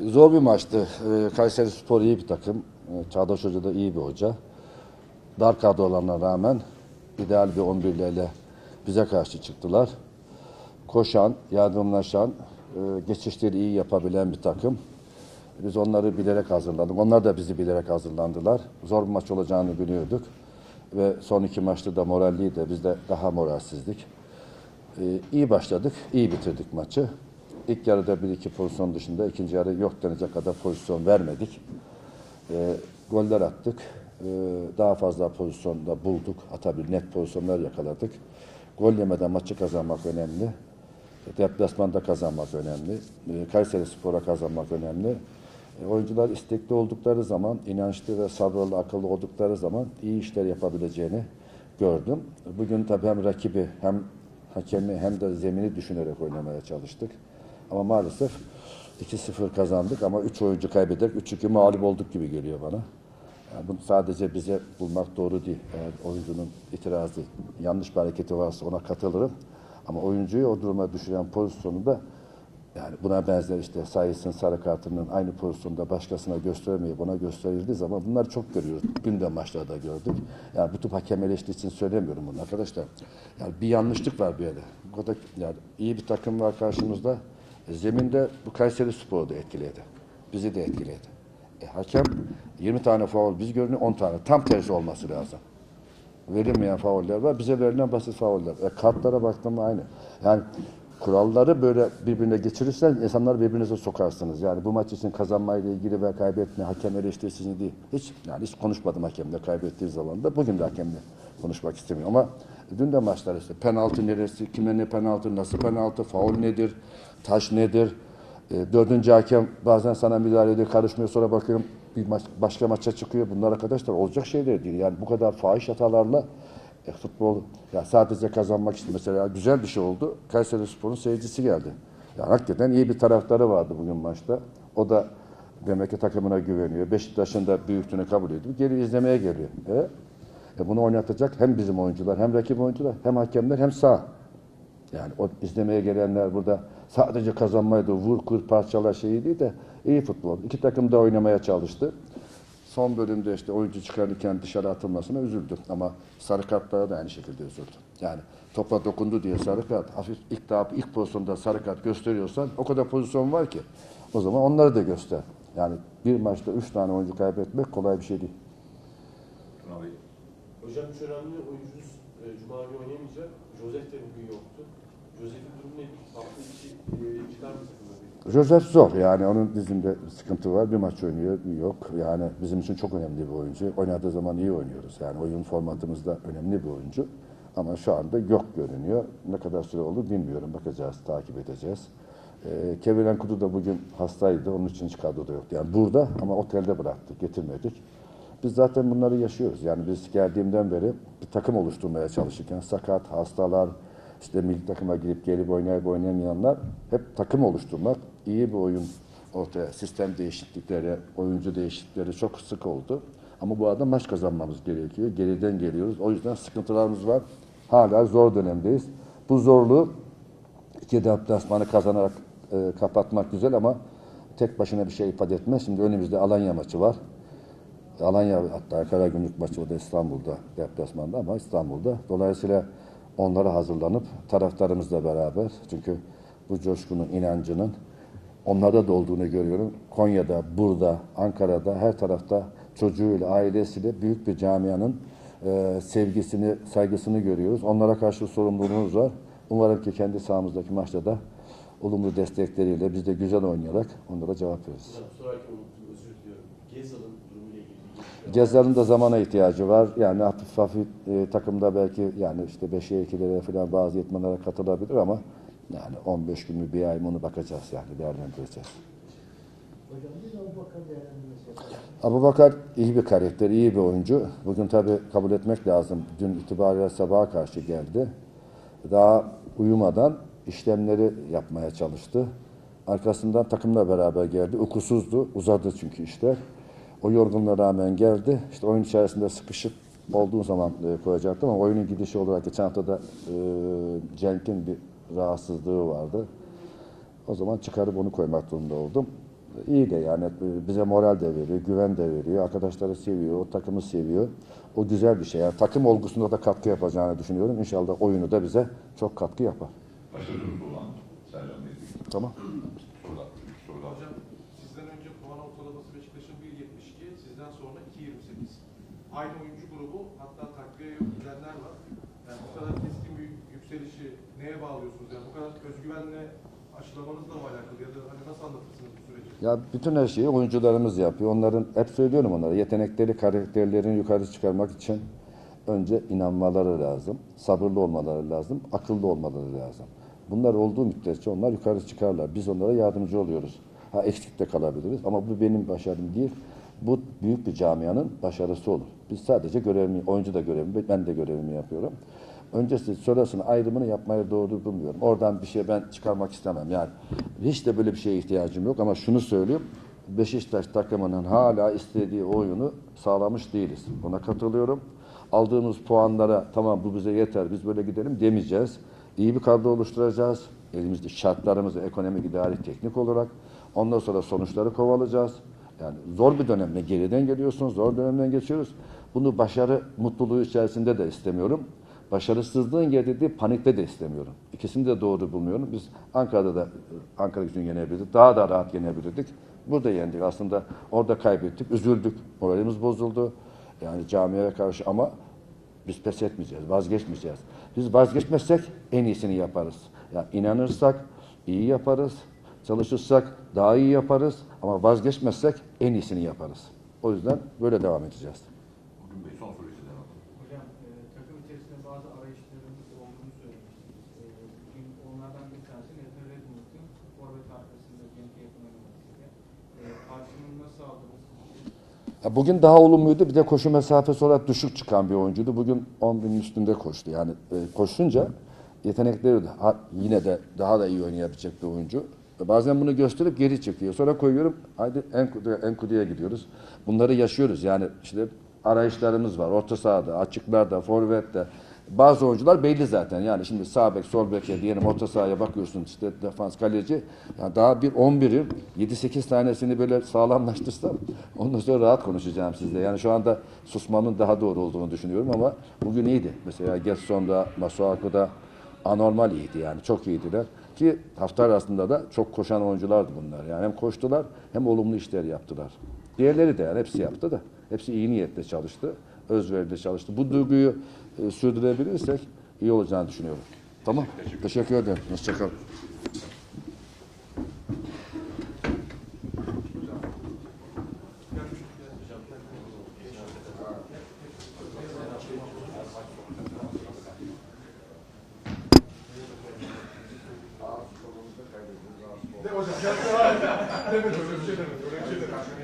Zor bir maçtı. Ee, Kayseri Spor iyi bir takım. Ee, Çağdaş Hoca da iyi bir hoca. Dar kadro olana rağmen ideal bir 11'lerle bize karşı çıktılar. Koşan, yardımlaşan, e, geçişleri iyi yapabilen bir takım. Biz onları bilerek hazırladık. Onlar da bizi bilerek hazırlandılar. Zor bir maç olacağını biliyorduk. Ve son iki maçta da moralliydi. Biz de daha moralsizdik. Ee, iyi başladık, iyi bitirdik maçı. İlk yarıda bir iki pozisyon dışında ikinci yarı yok denecek kadar pozisyon vermedik. Ee, goller attık. Ee, daha fazla pozisyonda bulduk. Atabil net pozisyonlar yakaladık. Gol yemeden maçı kazanmak önemli. Deplasmanda kazanmak önemli. Ee, Kayseri Spor'a kazanmak önemli. E, oyuncular istekli oldukları zaman, inançlı ve sabırlı, akıllı oldukları zaman iyi işler yapabileceğini gördüm. Bugün tabii hem rakibi hem hakemi hem de zemini düşünerek oynamaya çalıştık. Ama maalesef 2-0 kazandık ama 3 oyuncu kaybederek 3-2 mağlup olduk gibi geliyor bana. Yani bunu sadece bize bulmak doğru değil. Eğer oyuncunun itirazı, yanlış bir hareketi varsa ona katılırım. Ama oyuncuyu o duruma düşüren pozisyonu da yani buna benzer işte sayısın sarı kartının aynı pozisyonda başkasına göstermeyip ona gösterildiği zaman bunları çok görüyoruz. Dün de maçlarda gördük. Yani bu tip hakem eleştiri için söylemiyorum bunu arkadaşlar. Yani bir yanlışlık var bir yerde. Yani iyi bir takım var karşımızda. Zeminde bu Kayseri Spor'u da etkiledi. Bizi de etkiledi. E, hakem 20 tane faul biz görünüyor 10 tane. Tam tersi olması lazım verilmeyen fauller var. Bize verilen basit fauller. E, kartlara baktığımda aynı. Yani kuralları böyle birbirine geçirirsen insanlar birbirinize sokarsınız. Yani bu maç için kazanmayla ilgili ve kaybetme hakem eleştirisini değil. Hiç yani hiç konuşmadım hakemle kaybettiği zaman da bugün de hakemle konuşmak istemiyorum ama dün de maçlar işte penaltı neresi, kime ne penaltı, nasıl penaltı, faul nedir, taş nedir? E, dördüncü hakem bazen sana müdahale ediyor, karışmıyor sonra bakıyorum bir maç, başka maça çıkıyor. Bunlar arkadaşlar olacak şeyler değil. Yani bu kadar fahiş hatalarla e, futbol ya sadece kazanmak için mesela güzel bir şey oldu. Kayseri Spor'un seyircisi geldi. Yani hakikaten iyi bir taraftarı vardı bugün maçta. O da demek ki takımına güveniyor. Beşiktaş'ın da büyüklüğünü kabul ediyor. Geri izlemeye geliyor. E, e bunu oynatacak hem bizim oyuncular hem rakip oyuncular hem hakemler hem sağ. Yani o izlemeye gelenler burada sadece kazanmaydı, vur kur parçala şeyi değil de iyi futbol. İki takım da oynamaya çalıştı. Son bölümde işte oyuncu çıkarırken dışarı atılmasına üzüldüm. Ama sarı kartlara da aynı şekilde üzüldüm. Yani topa dokundu diye sarı kart, hafif ilk daha ilk pozisyonda sarı kart gösteriyorsan o kadar pozisyon var ki o zaman onları da göster. Yani bir maçta üç tane oyuncu kaybetmek kolay bir şey değil. Abi. Hocam üç önemli oyuncunuz e, Cuma günü oynayamayacak. Josef de bugün yoktu. Josef'in durumu ne? Hafta içi e, çıkar mı takımda? Joseph zor yani onun dizinde sıkıntı var. Bir maç oynuyor, yok. Yani bizim için çok önemli bir oyuncu. Oynadığı zaman iyi oynuyoruz. Yani oyun formatımızda önemli bir oyuncu. Ama şu anda yok görünüyor. Ne kadar süre olur bilmiyorum. Bakacağız, takip edeceğiz. Ee, Kevin Enkudu da bugün hastaydı. Onun için hiç kadroda yoktu. Yani burada ama otelde bıraktık, getirmedik. Biz zaten bunları yaşıyoruz. Yani biz geldiğimden beri bir takım oluşturmaya çalışırken sakat, hastalar, işte milli takıma girip gelip oynayıp oynamayanlar hep takım oluşturmak, iyi bir oyun ortaya, sistem değişiklikleri, oyuncu değişiklikleri çok sık oldu. Ama bu arada maç kazanmamız gerekiyor. Geriden geliyoruz. O yüzden sıkıntılarımız var. Hala zor dönemdeyiz. Bu zorluğu iki deplasmanı kazanarak e, kapatmak güzel ama tek başına bir şey ifade etmez. Şimdi önümüzde Alanya maçı var. Alanya hatta Karagümrük maçı o da İstanbul'da deplasmanda ama İstanbul'da. Dolayısıyla onlara hazırlanıp taraftarımızla beraber çünkü bu coşkunun inancının onlarda da olduğunu görüyorum. Konya'da, burada, Ankara'da her tarafta çocuğuyla, ailesiyle büyük bir camianın e, sevgisini, saygısını görüyoruz. Onlara karşı sorumluluğumuz var. Umarım ki kendi sahamızdaki maçta da olumlu destekleriyle biz de güzel oynayarak onlara cevap veririz. Hocam sorarken unuttum özür diliyorum. Gezal'ın durumuyla ilgili da zamana ihtiyacı var. Yani hafif hafif e, takımda belki yani işte 5'e 2'lere falan bazı yetmenlere katılabilir ama yani 15 gün mü bir ay mı onu bakacağız yani değerlendireceğiz. Abu Bakar iyi bir karakter, iyi bir oyuncu. Bugün tabii kabul etmek lazım. Dün itibariyle sabaha karşı geldi. Daha uyumadan işlemleri yapmaya çalıştı. Arkasından takımla beraber geldi. Uykusuzdu. Uzadı çünkü işler. O yorgunluğa rağmen geldi. İşte oyun içerisinde sıkışıp olduğu zaman e, koyacaktım ama oyunun gidişi olarak geçen hafta da e, Cenk'in bir rahatsızlığı vardı. O zaman çıkarıp onu koymak durumunda oldum. İyi de yani e, bize moral de veriyor, güven de veriyor, arkadaşları seviyor, o takımı seviyor. O güzel bir şey. Yani takım olgusunda da katkı yapacağını düşünüyorum. İnşallah oyunu da bize çok katkı yapar. Sorusu olan Sercan Bey. Tamam. Sorular. üç soru daha. Hocam sizden önce puan ortalaması Beşiktaş'ın 1.72, sizden sonra 2.28. Aynı oyuncu grubu hatta takviye yok gidenler var. Yani bu kadar keskin bir yükselişi neye bağlıyorsunuz? Yani bu kadar özgüvenle aşılamanızla mı alakalı ya da hani nasıl anlatırsınız bu süreci? Ya bütün her şeyi oyuncularımız yapıyor. Onların hep söylüyorum onlara yetenekleri, karakterlerini yukarı çıkarmak için önce inanmaları lazım, sabırlı olmaları lazım, akıllı olmaları lazım. Bunlar olduğu müddetçe onlar yukarı çıkarlar. Biz onlara yardımcı oluyoruz. Ha eksik kalabiliriz ama bu benim başarım değil. Bu büyük bir camianın başarısı olur. Biz sadece görevimi, oyuncu da görevimi, ben de görevimi yapıyorum. Öncesi sonrasını ayrımını yapmaya doğru bulmuyorum. Oradan bir şey ben çıkarmak istemem. Yani hiç de böyle bir şeye ihtiyacım yok ama şunu söyleyeyim. Beşiktaş takımının hala istediği oyunu sağlamış değiliz. Buna katılıyorum. Aldığımız puanlara tamam bu bize yeter biz böyle gidelim demeyeceğiz. İyi bir kadro oluşturacağız. Elimizde şartlarımızı ekonomik idari teknik olarak. Ondan sonra sonuçları kovalayacağız. Yani zor bir dönemde geriden geliyorsunuz, zor dönemden geçiyoruz. Bunu başarı mutluluğu içerisinde de istemiyorum. Başarısızlığın getirdiği panikte de istemiyorum. İkisini de doğru bulmuyorum. Biz Ankara'da da Ankara gücünü yenebilirdik. Daha da rahat yenebilirdik. Burada yendik. Aslında orada kaybettik. Üzüldük. Moralimiz bozuldu. Yani camiye karşı ama biz pes etmeyeceğiz, vazgeçmeyeceğiz. Biz vazgeçmezsek en iyisini yaparız. Yani inanırsak iyi yaparız, çalışırsak daha iyi yaparız ama vazgeçmezsek en iyisini yaparız. O yüzden böyle devam edeceğiz. Bugün Bey son soruyu sizden alalım. Hocam e, takım içerisinde bazı arayışların olduğunu söylemiştiniz. E, bugün onlardan bir tanesi Nathan Redmond'un forvet arkasında Cenk yakın oynamasıyla. E, karşılığını nasıl aldınız? Bugün daha olumluydu. Bir de koşu mesafesi olarak düşük çıkan bir oyuncuydu. Bugün 10 binin üstünde koştu. Yani e, koşunca yetenekleri de yine de daha da iyi oynayabilecek bir oyuncu. E, Bazen bunu gösterip geri çekiyor. Sonra koyuyorum. Haydi Enkudu'ya Enkudu'ya gidiyoruz. Bunları yaşıyoruz. Yani işte arayışlarımız var. Orta sahada, açıklarda, forvette. Bazı oyuncular belli zaten. Yani şimdi sağ bek, sol beke diyelim orta sahaya bakıyorsun işte defans, kaleci. Yani daha bir 11'i 7-8 tanesini böyle sağlamlaştırsam ondan sonra rahat konuşacağım sizle. Yani şu anda susmamın daha doğru olduğunu düşünüyorum ama bugün iyiydi. Mesela Getson'da, Masuaku'da anormal iyiydi yani. Çok iyiydiler. Ki hafta arasında da çok koşan oyunculardı bunlar. Yani hem koştular hem olumlu işler yaptılar. Diğerleri de yani hepsi yaptı da. Hepsi iyi niyetle çalıştı. Özveriyle çalıştı. Bu duyguyu sürdürebilirsek iyi olacağını düşünüyorum. Tamam. Teşekkür ederim. Hoşçakalın.